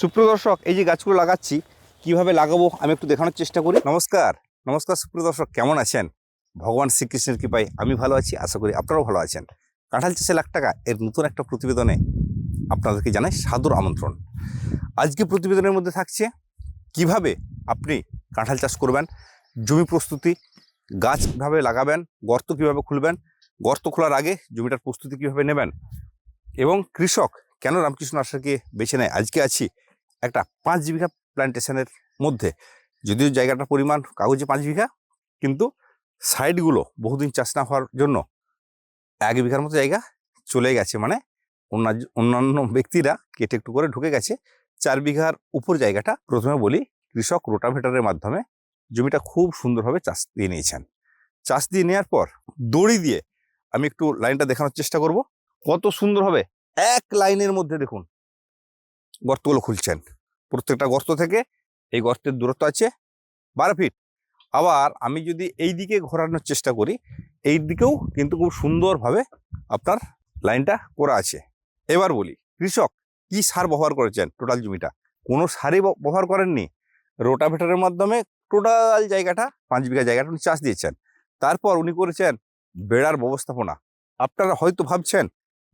সুপ্রিয় দর্শক, এই যে গাছগুলো লাগাচ্ছি, কীভাবে লাগাবো আমি একটু দেখানোর চেষ্টা করি। নমস্কার নমস্কার সুপ্রিয় দর্শক, কেমন আছেন? ভগবান শ্রীকৃষ্ণের কৃপায় আমি ভালো আছি, আশা করি আপনারাও ভালো আছেন। কাঁঠাল চাষে লাখ টাকা, এর নতুন একটা প্রতিবেদনে আপনাদেরকে জানাই সাদর আমন্ত্রণ। আজকে প্রতিবেদনের মধ্যে থাকছে, কীভাবে আপনি কাঁঠাল চাষ করবেন, জমি প্রস্তুতি, গাছ কীভাবে লাগাবেন, গর্ত কীভাবে খুলবেন, গর্ত খোলার আগে জমিটার প্রস্তুতি কীভাবে নেবেন, এবং কৃষক কেন রামকৃষ্ণ আশাকে বেছে নেয়? আজকে আছি একটা পাঁচ বিঘা প্ল্যান্টেশনের মধ্যে। যদিও জায়গাটার পরিমাণ কাগজে পাঁচ বিঘা, কিন্তু সাইডগুলো বহুদিন চাষ না হওয়ার জন্য এক বিঘার মতো জায়গা চলে গেছে। মানে অন্যান্য ব্যক্তিরা কেটে একটু করে ঢুকে গেছে। চার বিঘার উপর জায়গাটা প্রথমে বলি, কৃষক রোটাভেটারের মাধ্যমে জমিটা খুব সুন্দরভাবে চাষ দিয়ে নিয়েছেন। চাষ দিয়ে নেওয়ার পর দড়ি দিয়ে আমি একটু লাইনটা দেখানোর চেষ্টা করব। কত সুন্দরভাবে এক লাইনের মধ্যে দেখুন, গর্তগুলো খুলছেন। প্রত্যেকটা গর্ত থেকে এই গর্তের দূরত্ব আছে বারো ফিট আবার আমি যদি এই দিকে ঘোরানোর চেষ্টা করি, এই দিকেও কিন্তু খুব সুন্দরভাবে আপনার লাইনটা করা আছে। এবার বলি, কৃষক কি সার ব্যবহার করেছেন টোটাল জমিটা? কোনো সারই ব্যবহার করেননি। রোটাভেটারের মাধ্যমে টোটাল জায়গাটা, পাঁচ বিঘা জায়গাটা উনি চাষ দিয়েছেন। তারপর উনি করেছেন বেড়ার ব্যবস্থাপনা। আপনারা হয়তো ভাবছেন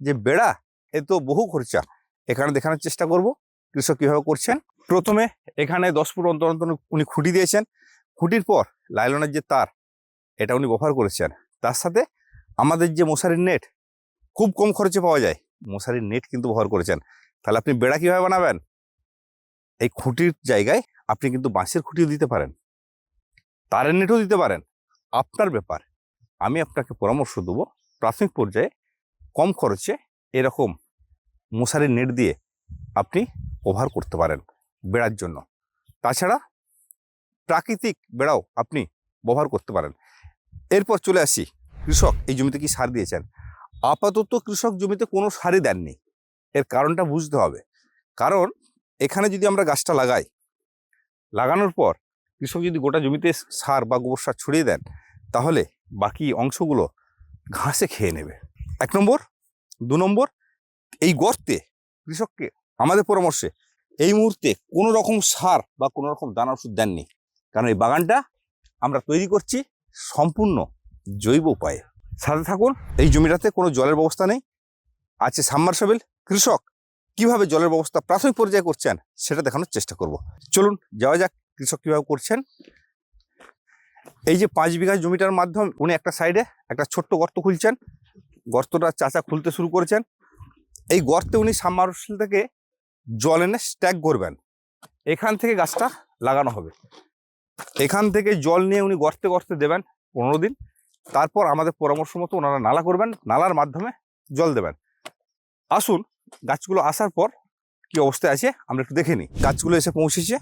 যে বেড়া, এ তো বহু খরচা। এখানে দেখানোর চেষ্টা করব। কৃষক কীভাবে করছেন? প্রথমে এখানে দশ ফুট অন্তর অন্তর উনি খুঁটি দিয়েছেন। খুঁটির পর লাইলনের যে তার, এটা উনি ব্যবহার করেছেন। তার সাথে আমাদের যে মশারির নেট, খুব কম খরচে পাওয়া যায়। মশারির নেট কিন্তু ব্যবহার করেছেন। তাহলে আপনি বেড়া কীভাবে বানাবেন? এই খুঁটির জায়গায় আপনি কিন্তু বাঁশের খুঁটিও দিতে পারেন। তারের নেটও দিতে পারেন। আপনার ব্যাপার। আমি আপনাকে পরামর্শ দেবো, প্রাথমিক পর্যায়ে কম খরচে এরকম মশারির নেট দিয়ে আপনি ওভার করতে পারেন বেড়ার জন্য। তাছাড়া প্রাকৃতিক বেড়াও আপনি ব্যবহার করতে পারেন। এরপর চলে আসি, কৃষক, এই জমিতে কি সার দিয়েছেন? আপাতত কৃষক জমিতে কোনো সারই দেননি। এর কারণটা বুঝতে হবে। কারণ এখানে যদি আমরা গাছটা লাগাই, লাগানোর পর কৃষক যদি গোটা জমিতে সার বা গোবর সার ছড়িয়ে দেন, তাহলে বাকি অংশগুলো ঘাসে খেয়ে নেবে। এক নম্বর। দু নম্বর, এই গর্তে কৃষককে আমাদের পরামর্শে এই মুহূর্তে কোনো রকম সার বা কোনো রকম দানা ওষুধ দেননি। কারণ এই বাগানটা আমরা তৈরি করছি সম্পূর্ণ জৈব উপায়ে। সাথে থাকুন, এই জমিটাতে কোনো জলের ব্যবস্থা নেই। আছে সাবমার্সেবল। কৃষক কীভাবে জলের ব্যবস্থা প্রাথমিক পর্যায়ে করছেন সেটা দেখানোর চেষ্টা করব। চলুন, যাওয়া যাক কৃষক কীভাবে করছেন। এই যে পাঁচ বিঘা জমিটার মাধ্যমে, উনি একটা সাইডে একটা ছোট্ট গর্ত খুলছেন। গর্তটা চাচা খুলতে শুরু করেছেন। এই গর্তে উনি সাবমার্সেল থেকে জল এনে স্ট্যাক করবেন। এখান থেকে গাছটা লাগানো হবে। এখান থেকে জল নিয়ে উনি গর্তে গর্তে দেবেন পনেরো দিন। তারপর আমাদের পরামর্শ মতো ওনারা নালা করবেন। নালার মাধ্যমে জল দেবেন। আসুন, গাছগুলো আসার পর কি অবস্থায় আছে আমরা একটু দেখে নিই। গাছগুলো এসে পৌঁছেছে,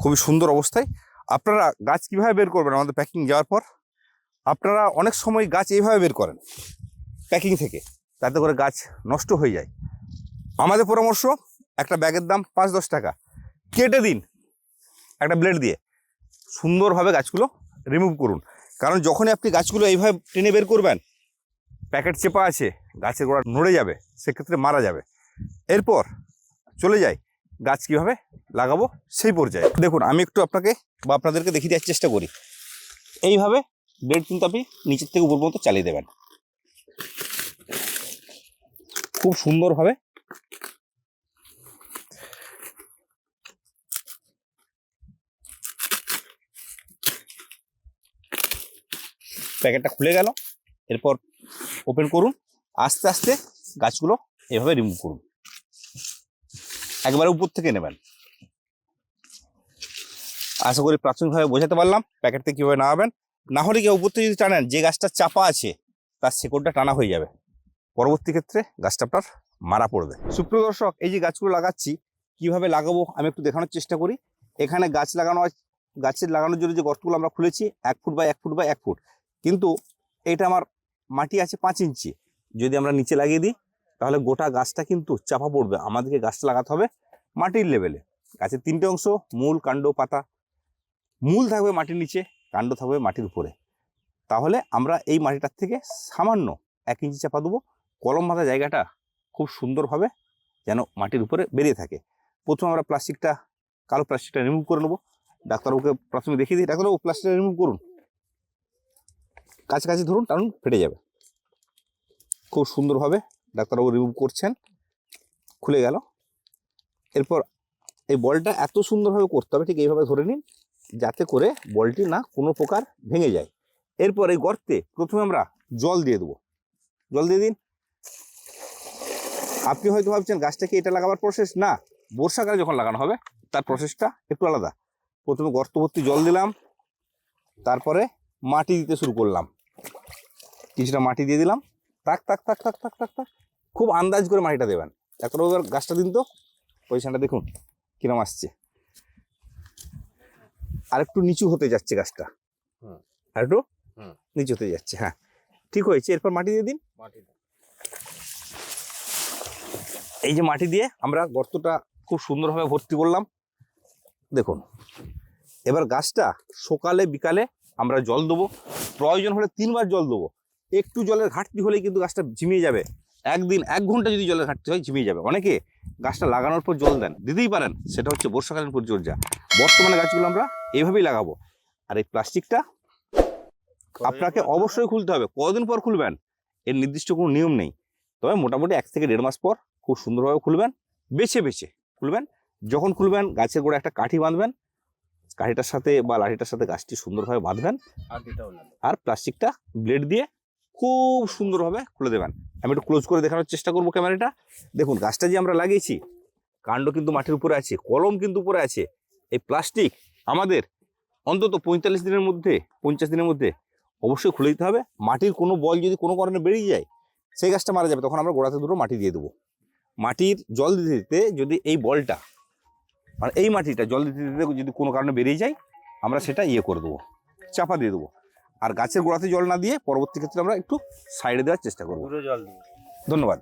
খুবই সুন্দর অবস্থায়। আপনারা গাছ কীভাবে বের করবেন আমাদের প্যাকিং যাওয়ার পর? আপনারা অনেক সময় গাছ এইভাবে বের করেন প্যাকিং থেকে। তাতে করে গাছ নষ্ট হয়ে যায়। আমাদের পরামর্শ একটা ব্যাগের দাম পাঁচ দশ টাকা। কেটে দিন একটা ব্লেড দিয়ে। সুন্দরভাবে গাছগুলো রিমুভ করুন। কারণ যখনই আপনি গাছগুলো এইভাবে টেনে বের করবেন প্যাকেট চেপা আছে, গাছের গোড়া নড়ে যাবে, সেক্ষেত্রে মারা যাবে। এরপর চলে যাই, গাছ কীভাবে লাগাবো সেই পর্যায়ে। দেখুন, আমি একটু আপনাকে বা আপনাদেরকে দেখিয়ে দেওয়ার চেষ্টা করি। এইভাবে ব্লেড কিন্তু আপনি নিচের থেকে উপর পর্যন্ত চালিয়ে দেবেন। খুব সুন্দরভাবে প্যাকেটটা খুলে গেল। এরপর ওপেন করুন। আস্তে আস্তে গাছগুলো এভাবে রিমুভ করুন। একবারে উপর থেকে নেবেন। আশা করি প্রাথমিকভাবে বোঝাতে পারলাম প্যাকেট থেকে কীভাবে নামাবেন। না হলে কেউ উপর থেকে যদি টানেন, যে গাছটা চাপা আছে, তার শেকড়টা টানা হয়ে যাবে। পরবর্তী ক্ষেত্রে গাছটা আপনার মারা পড়বে। সুপ্রিয় দর্শক, এই যে গাছগুলো লাগাচ্ছি, কীভাবে লাগাবো আমি একটু দেখানোর চেষ্টা করি। এখানে গাছ লাগানো গাছের লাগানোর জন্য যে গর্তগুলো আমরা খুলেছি, এক ফুট বাই এক ফুট বাই এক ফুট। কিন্তু এটা আমার মাটি আছে পাঁচ ইঞ্চি। যদি আমরা নিচে লাগিয়ে দিই, তাহলে গোটা গাছটা কিন্তু চাপা পড়বে। আমাদেরকে গাছটা লাগাতে হবে মাটির লেভেলে গাছের তিনটে অংশ, মূল, কাণ্ড, পাতা। মূল থাকবে মাটির নিচে, কাণ্ড থাকবে মাটির উপরে। তাহলে আমরা এই মাটিটার থেকে সামান্য এক ইঞ্চি চাপা দেবো। কলম বাঁধা জায়গাটা খুব সুন্দরভাবে যেন মাটির উপরে বেরিয়ে থাকে। প্রথমে আমরা প্লাস্টিকটা কালো প্লাস্টিকটা রিমুভ করে নেব। ডাক্তারবাবুকে প্রথমে দেখিয়ে দিই। ডাক্তারবাবু প্লাস্টিকটা রিমুভ করুন। কাছাকাছি ধরুন টানুন, ফেটে যাবে। খুব সুন্দরভাবে ডাক্তারবাবু রিমুভ করছেন, খুলে গেল। এরপর এই বলটা এত সুন্দরভাবে করতে হবে, ঠিক এইভাবে ধরে নিন, যাতে করে বলটি না কোনো প্রকার ভেঙে যায়। এরপর এই গর্তে প্রথমে আমরা জল দিয়ে দেবো। জল দিয়ে দিন। আপনি হয়তো ভাবছেন গাছটাকে এটা লাগাবার প্রসেস না, বর্ষাকালে যখন লাগানো হবে, তার প্রসেসটা একটু আলাদা। প্রথমে গর্ত ভর্তি জল দিলাম, তারপরে মাটি দিতে শুরু করলাম। কিছুটা মাটি দিয়ে দিলাম। তাক তাক তাক তাক তাক তাক তাক খুব আন্দাজ করে মাটিটা দেবেন। এখন এবার গাছটা দিন তো। পজিশনটা দেখুন কিরম আসছে। আর একটু নিচু হতে যাচ্ছে গাছটা। হুম। আর একটু নিচু হতে যাচ্ছে হ্যাঁ। ঠিক হয়েছে এরপর মাটি দিয়ে দিন। এই যে মাটি দিয়ে আমরা গর্তটা খুব সুন্দরভাবে ভর্তি করলাম। দেখুন এবার গাছটা সকালে বিকালে আমরা জল দেবো। প্রয়োজন হলে তিনবার জল দেবো। একটু জলের ঘাটতি হলেই কিন্তু গাছটা ঝিমিয়ে যাবে। একদিন এক ঘণ্টা যদি জলের ঘাটতি হয় ঝিমিয়ে যাবে। অনেকে গাছটা লাগানোর পর জল দেন। দিতেই পারেন সেটা হচ্ছে বর্ষাকালীন পরিচর্যা। বর্তমানে গাছগুলো আমরা এইভাবেই লাগাবো। আর এই প্লাস্টিকটা আপনাকে অবশ্যই খুলতে হবে। কদিন পর খুলবেন? এর নির্দিষ্ট কোনো নিয়ম নেই। তবে মোটামুটি এক থেকে দেড় মাস পর খুব সুন্দরভাবে খুলবেন। বেছে বেছে খুলবেন। যখন খুলবেন গাছের গোড়া একটা কাঠি বাঁধবেন। কাঠিটার সাথে বা লাঠিটার সাথে গাছটি সুন্দরভাবে বাঁধবেন। আর প্লাস্টিকটা ব্লেড দিয়ে খুব সুন্দরভাবে খুলে দেবেন। আমি একটু ক্লোজ করে দেখানোর চেষ্টা করব ক্যামেরাটা। দেখুন, গাছটা যে আমরা লাগিয়েছি, কাণ্ড কিন্তু মাটির উপরে আছে, কলম কিন্তু উপরে আছে। এই প্লাস্টিক আমাদের অন্তত পঁয়তাল্লিশ দিনের মধ্যে, পঞ্চাশ দিনের মধ্যে অবশ্যই খুলে দিতে হবে। মাটির কোনো বল যদি কোনো কারণে বেরিয়ে যায়, সেই গাছটা মারা যাবে, তখন আমরা গোড়াতে দুটো মাটি দিয়ে দেবো। মাটির জল দিতে দিতে যদি এই বলটা মানে এই মাটিটা জল দিতে দিতে যদি কোনো কারণে বেরিয়ে যায়, আমরা সেটা ইয়ে করে দেবো, চাপা দিয়ে দেবো। আর গাছের গোড়াতে জল না দিয়ে পরবর্তী ক্ষেত্রে আমরা একটু সাইডে দেওয়ার চেষ্টা করব। জল ধন্যবাদ।